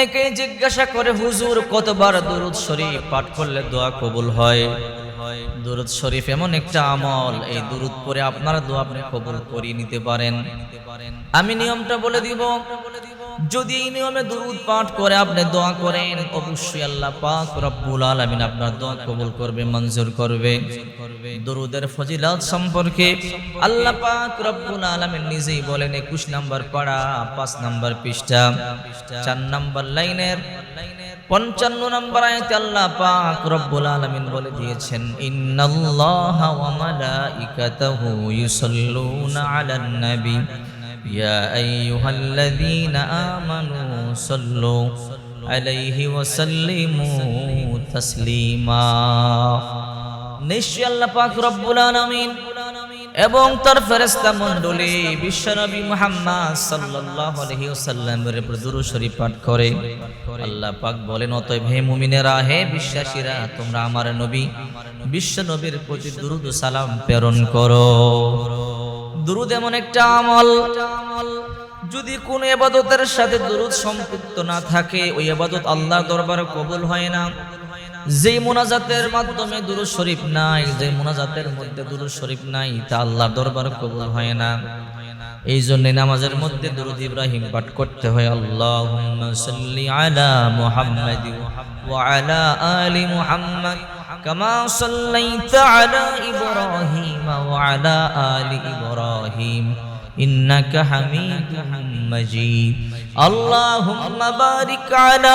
অনেকে জিজ্ঞাসা করে, হুজুর, কতবার দরুদ শরীফ পাঠ করলে দোয়া কবুল হয়? দরুদ শরীফ এমন একটা আমল, এই দরুদ পরে আপনার দোয়া আপনি কবুল করিয়ে নিতে পারেন। আমি নিয়মটা বলে দিব, যদি এই নিয়মে দরুদ পাঠ করে আপনি দোয়া করেন, অবশ্যই আল্লাহ পাক রব্বুল আলামিন আপনার দোয়া কবুল করবে, মঞ্জুর করবে। দরুদের ফজিলত সম্পর্কে আল্লাহ পাক রব্বুল আলামিন নিজেই বলেন 21 নাম্বার পাড়া 5 নাম্বার পৃষ্ঠা 4 নাম্বার লাইনের, পঞ্চান্ন নম্বর আয়াতে আল্লাহ পাক রব্বুল আলামিন বলে দিয়েছেন, ইন্নাল্লাহা ওয়া মালাইকাতাহু ইউসাল্লুনা আলান নবী। ইয়া আইয়ুহাল্লাযীনা আমানু সাল্লু আলাইহি ওয়া সাল্লিমু তাসলিমা। নিশ্চয় আল্লাহ পাক রব্বুল আলামিন এবং তার ফেরেশতা মণ্ডলী বিশ্বনবী মুহাম্মদ সাল্লাল্লাহু আলাইহি ওয়াসাল্লামের উপর দুরূদ শরীফ পাঠ করে। আল্লাহ পাক বলেন, অতএব হে মুমিনেরা, হে বিশ্বাসীরা, তোমরা আমার নবী বিশ্ব নবীর প্রতি দুরূদ ও সালাম প্রেরণ করো। দুরূদ এমন একটা আমল, যদি কোন ইবাদতের সাথে দুরূদ সম্পৃক্ত না থাকে, ওই ইবাদত আল্লাহর দরবারে কবুল হয় না। যে মোনাজাতের মাধ্যমে দুরুদ শরীফ নাই, যে মোনাজাতের মধ্যে দুরুদ শরীফ নাই, তা আল্লাহ দরবার কবুল হয় না। এই জন্য নামাজের মধ্যে দুরুদ ইব্রাহিম পাঠ করতে হয় সাল্লি আলা মুহাম্মাদ আলা আলি মুহাম্মাদ কামা সাল্লাইতা আলা ইব্রাহিম ওয়া আলা আলি ইব্রাহিম ইন্নাকা হামিদুম মাজিদ। আল্লাহুম্মা বারিক আলা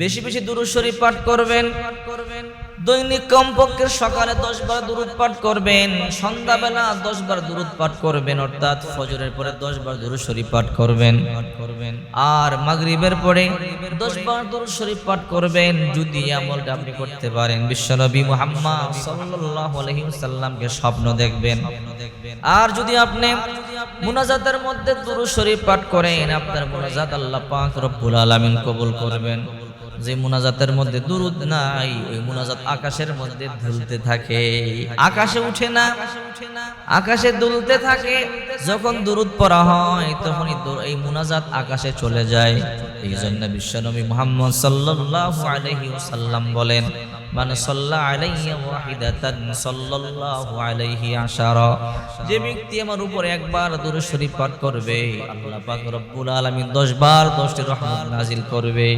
বেশি বেশি দুরুদ শরীফ পাঠ করবেন। দৈনিক কমপক্ষে সকালে দশ বার দুরুদ পাঠ করবেন, সন্ধ্যাবেলা দশ বার দুরুদ পাঠ করবেন, অর্থাৎ ফজরের পরে দশ বার দুরুদ শরীফ পাঠ করবেন। আর মাগরিবের পরে দশ বার দুরুদ শরীফ পাঠ করবেন, যদি আমলটা আপনি করতে পারেন। বিশ্বনবী মুহাম্মদ সাল্লাল্লাহু আলাইহি ওয়াসাল্লামকে স্বপ্ন দেখবেন। আর যদি আপনি মুনাজাতের মধ্যে দুরুদ শরীফ পাঠ করেন, আপনার মুনাজাত আল্লাহ পাক রব্বুল আলামিন কবুল করবেন। যে মুনাজাতের মধ্যে দুরুদ নাই, ওই মুনাজাত আকাশের মধ্যে দুলতে থাকে। আকাশে উঠে না, আকাশে দুলতে থাকে। যখন দুরুদ পড়া হয়, তখনই এই মুনাজাত আকাশে চলে যায়। এই জন্য বিশ্বনবী মোহাম্মদ সাল্লাল্লাহু আলাইহি ওয়াসাল্লাম বলেন মানে সাল্লা আলাইহি ওয়াহিদাতান সাল্লাল্লাহু আলাইহি আশারা। যে ব্যক্তি আমার উপরে একবার দুরূদ শরীফ পাঠ করবে, আল্লাহ পাক রব্বুল আলামিন 10 বার 10টি রহমত নাজিল করবে।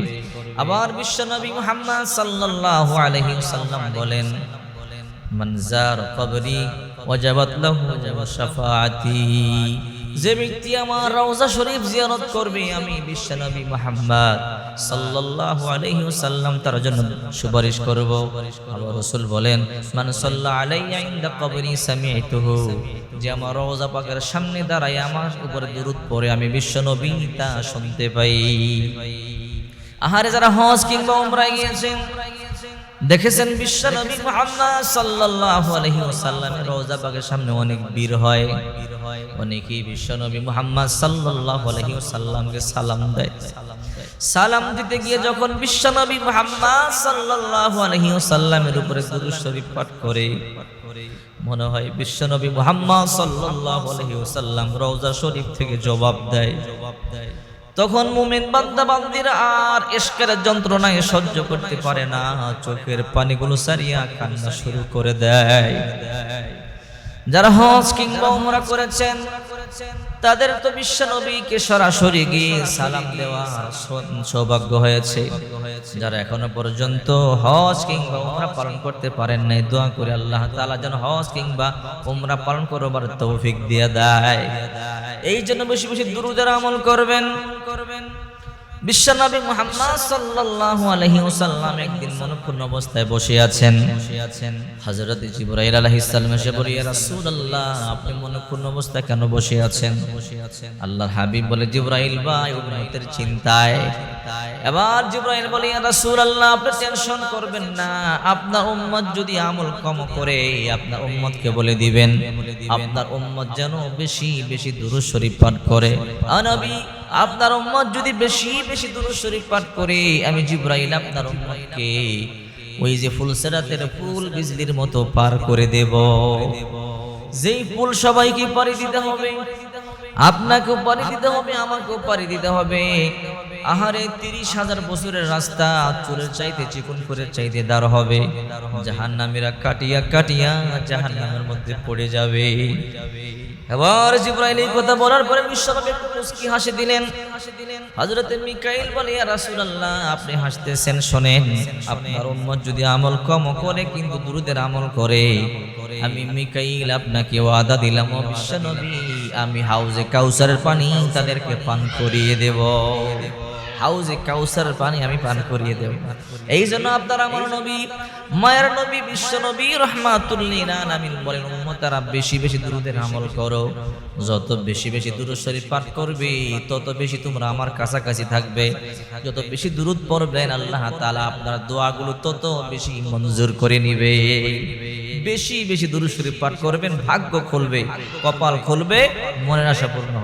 আবার বিশ্বনবী মুহাম্মদ সাল্লাল্লাহু আলাইহি ওয়াসাল্লাম বলেন, মান জার কবরি ওয়াজাবাত লাহু শাফাআতি। যে ব্যক্তি আমার রওজা শরীফ জিয়ারত করবে, আমি বিশ্বনবী মুহাম্মদ সাল্লাল্লাহু আলাইহি ওয়াসাল্লাম তার জন্য সুপারিশ করব। আল্লাহ রাসূল বলেন, মান সাল্লা আলাইয়া ইনদা কবরি সামি'তুহু যে আমার রওজা পাকের সামনে দাঁড়ায়, আমার উপরে দুরূদ পড়ে, আমি বিশ্বনবী তা শুনতে পাই। আহারে যারা হজ কিংবা উমরায় গিয়েছেন দেখেছেন বিশ্বনবী মুহাম্মদ সাল্লাল্লাহু আলাইহি ওয়াসাল্লামের রওজা পাকের সামনে অনেক বীর হয়। অনেকেই বিশ্বনবী মুহাম্মদ সাল্লাল্লাহু আলাইহি ওয়াসাল্লামকে সালাম দেয়। সালাম দিতে গিয়ে যখন বিশ্বনবী মুহাম্মদ সাল্লাল্লাহু আলাইহি ওয়াসাল্লামের উপরে দুরূদ শরীফ পাঠ করে, মনে হয় বিশ্বনবী মুহাম্মদ সাল্লাল্লাহু আলাইহি ওয়াসাল্লাম রওজা শরীফ থেকে জবাব দেয় জবাব দেয়। তখন মুমিন বান্দা বান্দিরা আর ইশকের যন্ত্রণায় সহ্য করতে পারে না। চোখের পানিগুলো সারিয়া কান্না শুরু করে দেয়। যারা হজ কিংবা উমরা করেছেন, তাদের তো বিশ্ব নবীকে সরাসরি গিয়ে সালাম দেওয়া সৌভাগ্য হয়েছে। যারা এখনও পর্যন্ত হজ কিংবা উমরা পালন করতে পারেন নাই, দোয়া করে আল্লাহ তাআলা যেন হজ কিংবা উমরা পালন করবার তৌফিক দিয়ে দেয়। এই জন্য বেশি বেশি দুরুদের আমল করবেন। করবেন বিশ্বনবী মুহাম্মদ সাল্লাল্লাহু আলাইহি ওয়াসাল্লাম একদিন মনক্ষুণ্ণ অবস্থায় বসে আছেন। হযরত জিবরাইল আলাইহিস সালাম এসে বলে, ইয়া রাসূলুল্লাহ, আপনি মনক্ষুণ্ণ অবস্থায় কেন বসে আছেন? বসে আছেন আল্লাহর হাবিব বলে, জিবরাইল ভাই, উম্মতের চিন্তায়। এবার জিব্রাইল বলে, ইয়া রাসূলুল্লাহ, আপনি টেনশন করবেন না। আপনার উম্মত যদি আমল কম করে, আপনার উম্মতকে বলে দিবেন। আপনার উম্মত যেন বেশি বেশি দুরূদ শরীফ পাঠ করে। আনবী আপনার উম্মত যদি বেশি বেশি দুরূদ শরীফ পাঠ করে, আমি জিব্রাইল আপনার উম্মতকে ওই যে ফুলসেরাতের ফুল বিজলির মতো পার করে দেব। যেই ফুল সবাইকে পারি দিতে হবে, আপনাকেও পারি দিতে হবে, আমাকেও পারি দিতে হবে। আহারে তিরিশ হাজার বছরের রাস্তা চুলের চাইতে চিকন করে চাইতে দাঁড় হবে। জাহান নামেরা কাটিয়া কাটিয়া জাহান নামের মধ্যে পড়ে যাবে। এবার জিব্রাইল এই কথা বলার পরে বিশ্বনবী একটু মুস্কি হাসি দিলেন। হযরতে মিকাইল বলে, ইয়া রাসূলুল্লাহ, আপনি হাসতেছেন, শুনেন। আপনার উম্মত যদি আমল কম করে, কিন্তু দুরুদের আমল করে। আমি মিকাইল আপনাকে ওয়াদা দিলাম, ও বিশ্বনবী আমি হাউজে কাউসারের পানি তাদেরকে পান করিয়ে দেব। হাউজে কাউসারের পানি আমি পান করিয়ে দেব। এই জন্য আপনার আমার নবী, মায়ের নবী, বিশ্ব নবী রহমাতুল্লিন আমিন বলেন, উম্মতারা বেশি বেশি দুরুদের আমল করো। যত বেশি বেশি দুরুদ শরীফ পাঠ করবে, তত বেশি তোমরা আমার কাছাকাছি থাকবে। যত বেশি দুরুদ পড়বেন, আল্লাহ তাআলা আপনার দোয়াগুলো তত বেশি মঞ্জুর করে নিবে। বেশি বেশি দুরুদ শরীফ পাঠ করবেন, ভাগ্য খুলবে, কপাল খুলবে, মনের আশা পূর্ণ